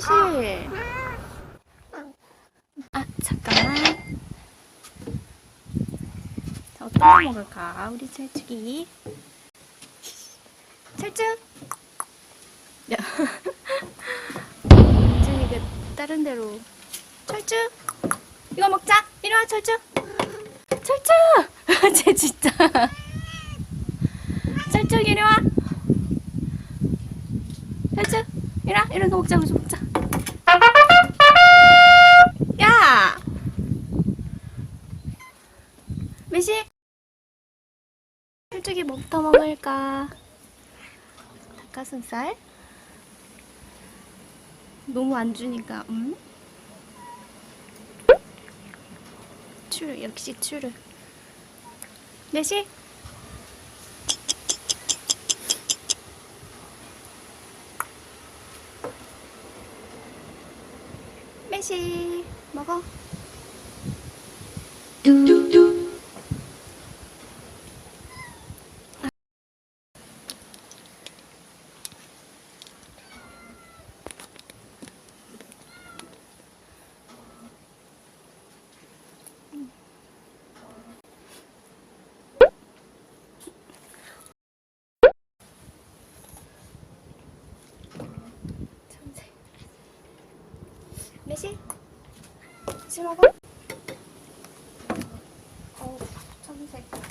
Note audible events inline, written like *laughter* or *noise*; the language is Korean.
메시. 아 잠깐만. 자 어떤 거 먹을까? 우리 철쭉이. 철쭉. 야. *laughs* 철쭉이가 다른 데로. 철쭉. 이거 먹자. 이리 와 철쭉. 철쭉. *laughs* 쟤 진짜. 철쭉 이리 와. 철쭉 이런 거 먹자. 여기서 먹자. 야. 메시. 철쭉이 뭐부터 먹을까? 닭가슴살. 너무 안 주니까 음. 추르 역시 추르. 메시. 메시 먹어. 천 몇 시? 지금 먹어? 어, 청색.